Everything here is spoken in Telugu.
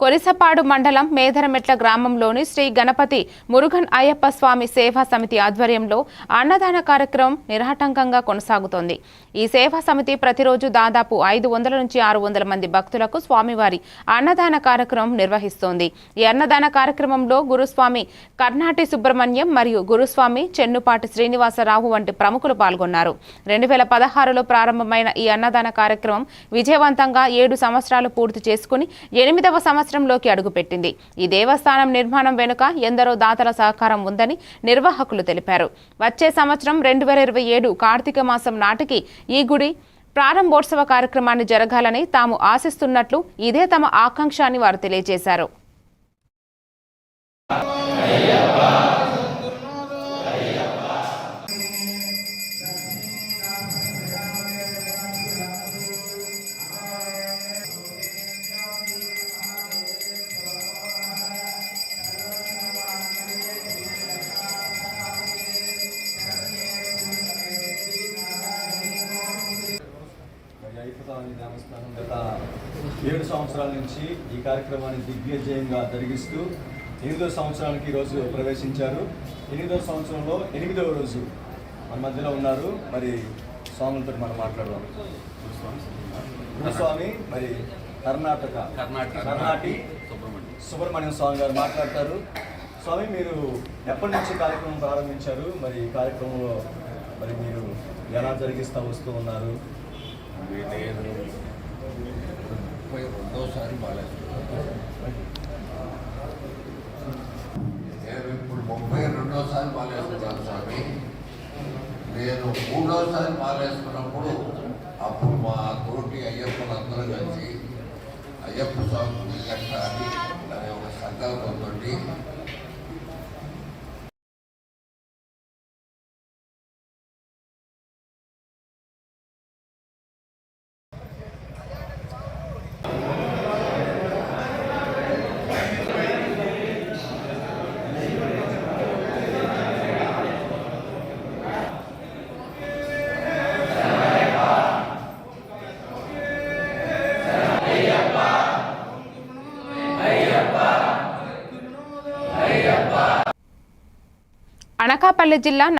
కొరిసపాడు మండలం మేదరమెట్ల గ్రామంలోని శ్రీ గణపతి మురుగన్ అయ్యప్ప స్వామి సేవా సమితి ఆధ్వర్యంలో అన్నదాన కార్యక్రమం నిరాటంకంగా కొనసాగుతోంది. ఈ సేవా సమితి ప్రతిరోజు దాదాపు ఐదు వందల నుంచి ఆరు వందల మంది భక్తులకు స్వామివారి అన్నదాన కార్యక్రమం నిర్వహిస్తోంది. ఈ అన్నదాన కార్యక్రమంలో గురుస్వామి కర్ణాటి సుబ్రహ్మణ్యం మరియు గురుస్వామి చెన్నుపాటి శ్రీనివాసరావు వంటి ప్రముఖులు పాల్గొన్నారు. రెండు వేల పదహారులో ప్రారంభమైన ఈ అన్నదాన కార్యక్రమం విజయవంతంగా ఏడు సంవత్సరాలు పూర్తి చేసుకుని ఎనిమిదవ సంవత్సరంలోకి అడుగుపెట్టింది. ఈ దేవస్థానం నిర్మాణం వెనుక ఎందరో దాతల సహకారం ఉందని నిర్వాహకులు తెలిపారు. వచ్చే సంవత్సరం రెండు వేల ఇరవై ఏడు కార్తీక మాసం నాటికి ఈ గుడి ప్రారంభోత్సవ కార్యక్రమాన్ని జరగాలని తాము ఆశిస్తున్నట్లు ఇదే తమ ఆకాంక్ష అని వారు తెలియజేశారు. అయిపోతామని దేవస్థానం గత ఏడు సంవత్సరాల నుంచి ఈ కార్యక్రమాన్ని దిగ్విజయంగా జరిగిస్తూ ఎనిమిదో సంవత్సరానికి ఈరోజు ప్రవేశించారు. ఎనిమిదో సంవత్సరంలో ఎనిమిదవ రోజు మన మధ్యలో ఉన్నారు. మరి స్వాములతో మనం మాట్లాడదాం. గురుస్వామి మరి కర్ణాటక. కర్ణాటక. కర్ణాటి సుబ్రహ్మణ్యం. సుబ్రహ్మణ్యం స్వామి గారు మాట్లాడతారు. స్వామి మీరు ఎప్పటి నుంచి కార్యక్రమం ప్రారంభించారు? మరి ఈ కార్యక్రమంలో మరి మీరు ఎలా జరిగిస్తూ వస్తూ ఉన్నారు? నేను ముప్పై రెండోసారి బాలేస్తున్నాను నేను ఇప్పుడు ముప్పై రెండోసారి బాలేస్తున్నాను స్వామి. నేను మూడోసారి బాలేసుకున్నప్పుడు అప్పుడు మా తోటి అయ్యప్పలందరూ కలిసి అయ్యప్ప స్వామి కట్టాలి అనే ఒక సంకల్పంతో అనకాపల్లి జిల్లా